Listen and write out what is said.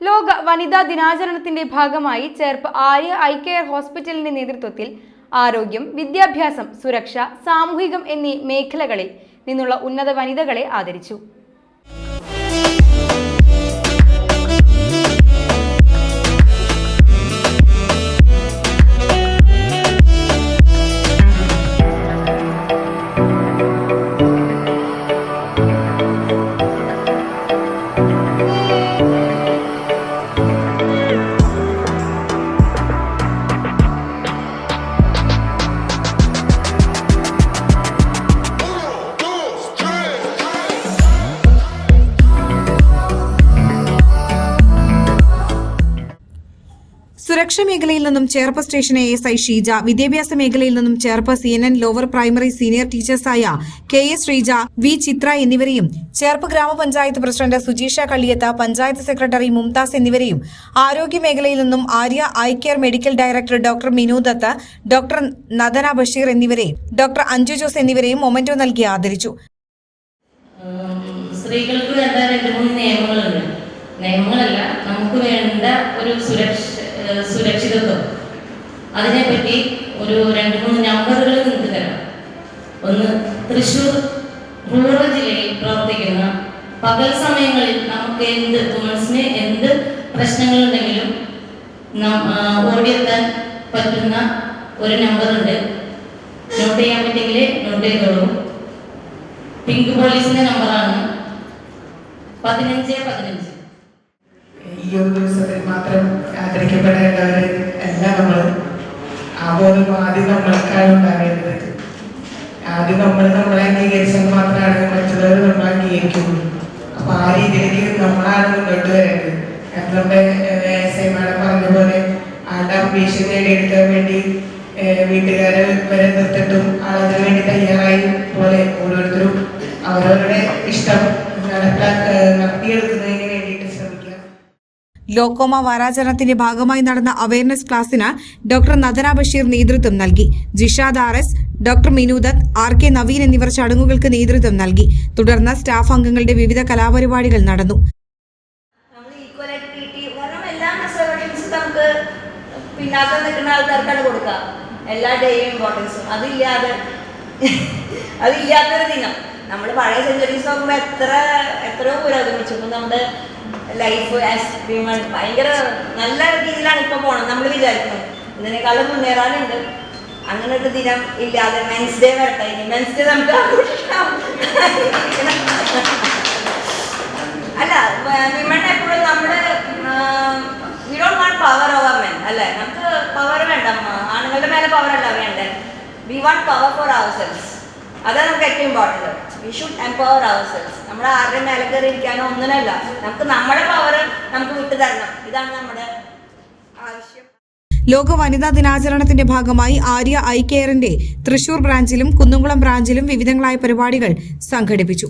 ലോക വനിതാ ദിനാചരണത്തിന്റെ ഭാഗമായി ചേർപ്പ് ആര്യ ഐ കെയർ ഹോസ്പിറ്റലിന്റെ നേതൃത്വത്തിൽ ആരോഗ്യം വിദ്യാഭ്യാസം സുരക്ഷ സാമൂഹികം എന്നീ മേഖലകളിൽ നിന്നുള്ള ഉന്നത വനിതകളെ ആദരിച്ചു. സുരക്ഷാ മേഖലയിൽ നിന്നും Cherpu station A S I Sheeja വിദ്യാഭ്യാസ മേഖലയിൽ നിന്നും Cherpu C N N lower primary senior ടീച്ചേഴ്സായ K S Sreeja V Chitra എന്നിവരെയും ചേർപ്പ് ഗ്രാമപഞ്ചായത്ത് പ്രസിഡന്റ് സുജീഷ കള്ളിയത്ത പഞ്ചായത്ത് സെക്രട്ടറി മുംതാസ് എന്നിവരെയും ആരോഗ്യ മേഖലയിൽ നിന്നും Arya eye care medical director doctor Minu Dutt doctor Nadana Basheer എന്നിവരെയും ഡോക്ടർ അഞ്ജു ജോസ് എന്നിവരെയും മൊമെന്റോ നൽകി ആദരിച്ചു. സ്ത്രീകൾക്ക് വേണ്ട രണ്ട് മൂന്ന് നിയമങ്ങളുണ്ട്. നിയമങ്ങളല്ല നമുക്ക് വേണ്ട ഒരു സുരക്ഷ സുരക്ഷിതത്വം. അതിനെപ്പറ്റി ഒരു രണ്ട് മൂന്ന് നമ്പറുകൾ നിങ്ങൾക്ക് തരാം. ഒന്ന് തൃശൂർ റൂറൽ ജില്ലയിൽ പ്രവർത്തിക്കുന്ന പകൽ സമയങ്ങളിൽ നമുക്ക് എന്ത് വുമൻസിന് എന്ത് പ്രശ്നങ്ങളുണ്ടെങ്കിലും ഓടിയെത്താൻ പറ്റുന്ന ഒരു നമ്പറുണ്ട്. നോട്ട് ചെയ്യാൻ പറ്റിയെങ്കിൽ നോട്ട് ചെയ്തോളൂ. പിങ്ക് പോലീസിന്റെ നമ്പറാണ് പതിനഞ്ച് പതിനഞ്ച്. ഈ ഒരു ദിവസത്തിൽ മാത്രം ആദരിക്കപ്പെടേണ്ടവർ എല്ലാം നമ്മൾ ആ ആദ്യം നമ്മൾക്കാണ് ഉണ്ടാകേണ്ടത്. ആദ്യം നമ്മൾ നമ്മളെ അംഗീകരിച്ചാൽ മാത്രമാണ് മറ്റുള്ളവർ നമ്മൾ അംഗീകരിക്കുള്ളൂ അപ്പൊ ആ രീതിയിലേക്ക് നമ്മളാണ് മുന്നോട്ട് വരേണ്ടത്. നമ്മുടെ എസ് മാഡം പറഞ്ഞ ആളുടെ അംബീഷൻ നേടിയെടുക്കാൻ വേണ്ടി വീട്ടുകാരെ വരെ നിർത്തിട്ടും ആളതിനു ലോക്കോമ വാരാചരണത്തിന്റെ ഭാഗമായി നടന്ന അവയർനെസ് ക്ലാസ്സിന് ഡോക്ടർ നദന ബഷീർ നേതൃത്വം നൽകി. Jishad R S doctor Minu Dutt R K Naveen എന്നിവർ ചടങ്ങുകൾക്ക് നേതൃത്വം നൽകി. തുടർന്ന് സ്റ്റാഫ് അംഗങ്ങളുടെ വിവിധ കലാപരിപാടികൾ നടന്നു. കൊടുക്കുക എല്ലാ ഡേയും അതില്ലാതെ അതില്ലാത്തൊരു ദിനം. നമ്മൾ പഴയ സെഞ്ചുറീസ് നോക്കുമ്പോൾ എത്ര എത്രയോ പുരോഗമിച്ചു നമ്മുടെ ലൈഫ് ആസ് വിമൺ ഭയങ്കര നല്ല രീതിയിലാണ് ഇപ്പോൾ പോകണം നമ്മൾ വിചാരിക്കുന്നത് ഇതിനേക്കാളും മുന്നേറാനുണ്ട്. അങ്ങനെ ഒരു ദിനം ഇല്ലാതെ മെൻസ് ഡേ വരട്ടെ. ഇനി മെൻസ് ഡേ നമുക്ക് ആഘോഷിക്കാം. അല്ല വിമൺ എപ്പോഴും നമ്മുടെ we don't want power over men അല്ലേ? നമുക്ക് പവർ വേണ്ട. ആണുങ്ങളുടെ മേലെ പവർ അല്ല വേണ്ടേ? We want power for our selves അതാണ് നമുക്ക് ഏറ്റവും important we should empower our selves നമ്മൾ ആരുടെയും മേലെ കയറി ഇരിക്കാനോ ഒന്നിനല്ല. നമുക്ക് നമ്മുടെ പവർ നമുക്ക് വിട്ടു തരണം. ഇതാണ് നമ്മുടെ ആവശ്യം. ലോക വനിതാ ദിനാചരണത്തിന്റെ ഭാഗമായി ആര്യ ഐ കെയറിന്റെ തൃശൂർ ബ്രാഞ്ചിലും കുന്നംകുളം ബ്രാഞ്ചിലും വിവിധങ്ങളായ പരിപാടികൾ സംഘടിപ്പിച്ചു.